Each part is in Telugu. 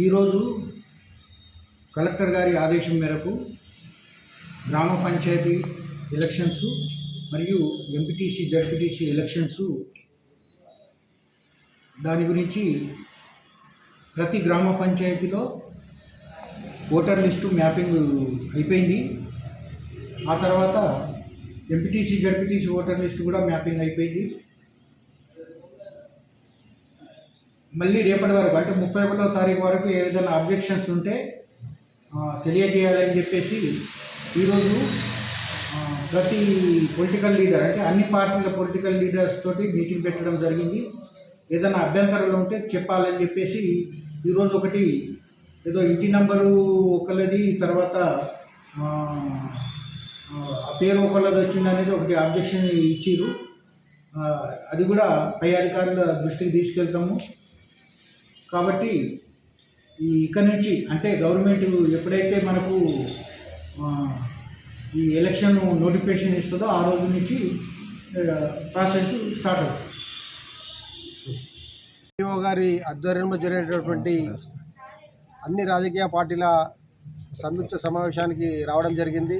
ఈరోజు కలెక్టర్ గారి ఆదేశం మేరకు గ్రామ పంచాయతీ ఎలక్షన్స్ మరియు ఎంపీటీసీ జడ్పీటీసీ ఎలక్షన్స్ దాని గురించి ప్రతి గ్రామ పంచాయతీలో ఓటర్ లిస్టు మ్యాపింగ్ అయిపోయింది. ఆ తర్వాత ఎంపీటీసీ జడ్పీటీసీ ఓటర్ లిస్టు కూడా మ్యాపింగ్ అయిపోయింది. మళ్ళీ రేపటి వరకు అంటే ముప్పై ఒకటో తారీఖు వరకు ఏదైనా అబ్జెక్షన్స్ ఉంటే తెలియజేయాలని చెప్పేసి ఈరోజు ప్రతి పొలిటికల్ లీడర్ అంటే అన్ని పార్టీల పొలిటికల్ లీడర్స్ తోటి మీటింగ్ పెట్టడం జరిగింది. ఏదైనా అభ్యంతరాలు ఉంటే చెప్పాలని చెప్పేసి ఈరోజు ఒకటి ఏదో ఇంటి నంబరు ఒకళ్ళది తర్వాత పేరు ఒకళ్ళది వచ్చింది అనేది ఒకటి అబ్జెక్షన్ ఇచ్చిర్రు. అది కూడా పై అధికారుల దృష్టికి తీసుకెళ్తాము. కాబట్టి ఈ ఇక్కడ నుంచి అంటే గవర్నమెంట్ ఎప్పుడైతే మనకు ఆ, ఈ ఎలక్షన్ నోటిఫికేషన్ ఇస్తుందో ఆ రోజు నుంచి ప్రాసెస్ స్టార్ట్ అవుతుంది. ఈఓ గారి ఆధ్వర్యంలో జరిగేటటువంటి అన్ని రాజకీయ పార్టీల సంయుక్త సమావేశానికి రావడం జరిగింది.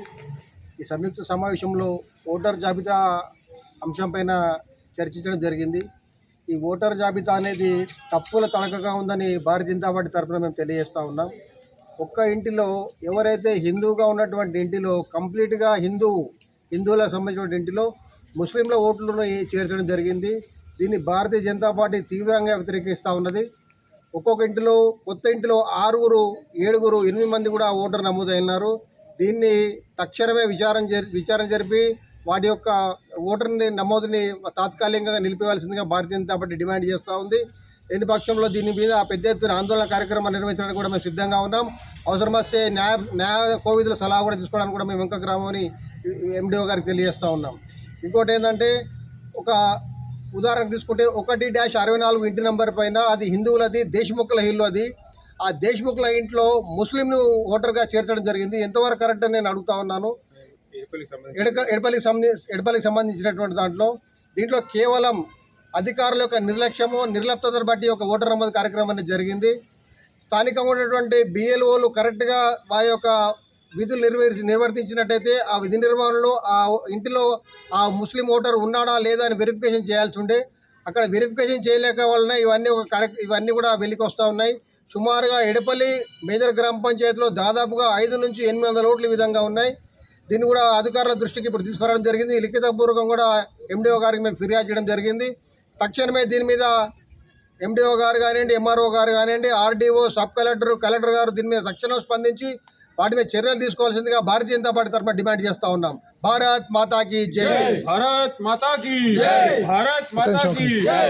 ఈ సంయుక్త సమావేశంలో ఓటర్ జాబితా అంశంపైన చర్చించడం జరిగింది. ఈ ఓటర్ జాబితా అనేది తప్పుల తడకగా ఉందని భారతీయ జనతా పార్టీ తరఫున మేము తెలియజేస్తూ ఉన్నాం. ఒక్క ఇంటిలో ఎవరైతే హిందువుగా ఉన్నటువంటి ఇంటిలో కంప్లీట్గా హిందువు హిందువులకు సంబంధించిన ఇంటిలో ముస్లింల ఓట్లను చేర్చడం జరిగింది. దీన్ని భారతీయ జనతా పార్టీ తీవ్రంగా వ్యతిరేకిస్తూ ఉన్నది. ఒక్కొక్క ఇంటిలో కొత్త ఇంటిలో ఆరుగురు ఏడుగురు ఎనిమిది మంది కూడా ఓటర్ నమోదైనారు. దీన్ని తక్షణమే విచారం జరి విచారణ జరిపి వాటి యొక్క ఓటర్ని నమోదుని తాత్కాలికంగా నిలిపివేయాల్సిందిగా భారతీయ జనతా పార్టీ డిమాండ్ చేస్తూ ఉంది. లేని పక్షంలో దీని మీద పెద్ద ఎత్తున ఆందోళన కార్యక్రమం నిర్వహించడానికి కూడా మేము సిద్ధంగా ఉన్నాం. అవసరమస్తే న్యాయ న్యాయ కోవిధుల సలహా కూడా తీసుకోవడానికి కూడా మేము ఇంకా గ్రామని ఎండిఓ గారికి తెలియజేస్తూ ఉన్నాం. ఇంకోటి ఏంటంటే ఒక ఉదాహరణ తీసుకుంటే ఒకటి డాష్ అరవై నాలుగు ఇంటి నెంబర్ పైన అది హిందువులది దేశముఖుల ఇల్లు అది. ఆ దేశముఖుల ఇంట్లో ముస్లింను ఓటర్గా చేర్చడం జరిగింది. ఎంతవరకు కరెక్ట్ అని నేను అడుగుతా ఉన్నాను. ఎడక ఎడపల్లికి సంబంధించి ఎడపల్లికి సంబంధించినటువంటి దాంట్లో దీంట్లో కేవలం అధికారుల యొక్క నిర్లక్ష్యము నిర్లప్తతను బట్టి ఒక ఓటర్ నమోదు కార్యక్రమం అనేది జరిగింది. స్థానికంగా ఉన్నటువంటి బిఎల్ఓలు కరెక్ట్గా వారి యొక్క విధులు నిర్వహి నిర్వర్తించినట్టయితే ఆ విధి నిర్వహణలో ఆ ఇంటిలో ఆ ముస్లిం ఓటర్ ఉన్నాడా లేదా అని వెరిఫికేషన్ చేయాల్సి ఉండే. అక్కడ వెరిఫికేషన్ చేయలేక వలన ఇవన్నీ ఒక కరెక్ట్ ఇవన్నీ కూడా వెలికి వస్తూ ఉన్నాయి. సుమారుగా ఎడపల్లి మేజర్ గ్రామ పంచాయతీలో దాదాపుగా ఐదు నుంచి ఎనిమిది వందల ఓట్లు ఈ విధంగా ఉన్నాయి. దీన్ని కూడా అధికారుల దృష్టికి ఇప్పుడు తీసుకురావడం జరిగింది. లిఖితపూర్వకం కూడా ఎండిఓ గారికి మేము ఫిర్యాదు చేయడం జరిగింది. తక్షణమే దీని మీద ఎండిఓ గారు కానివ్వండి ఎంఆర్ఓ గారు కానివ్వండి ఆర్డీఓ సబ్ కలెక్టర్ కలెక్టర్ గారు దీని మీద తక్షణం స్పందించి వాటి మీద చర్యలు తీసుకోవాల్సిందిగా భారతీయ జనతా పార్టీ తరఫున డిమాండ్ చేస్తా ఉన్నాం. భారత్ మాతాకి జై. భారత్ మాతాకి జై. భారత్ మాతాకి జై.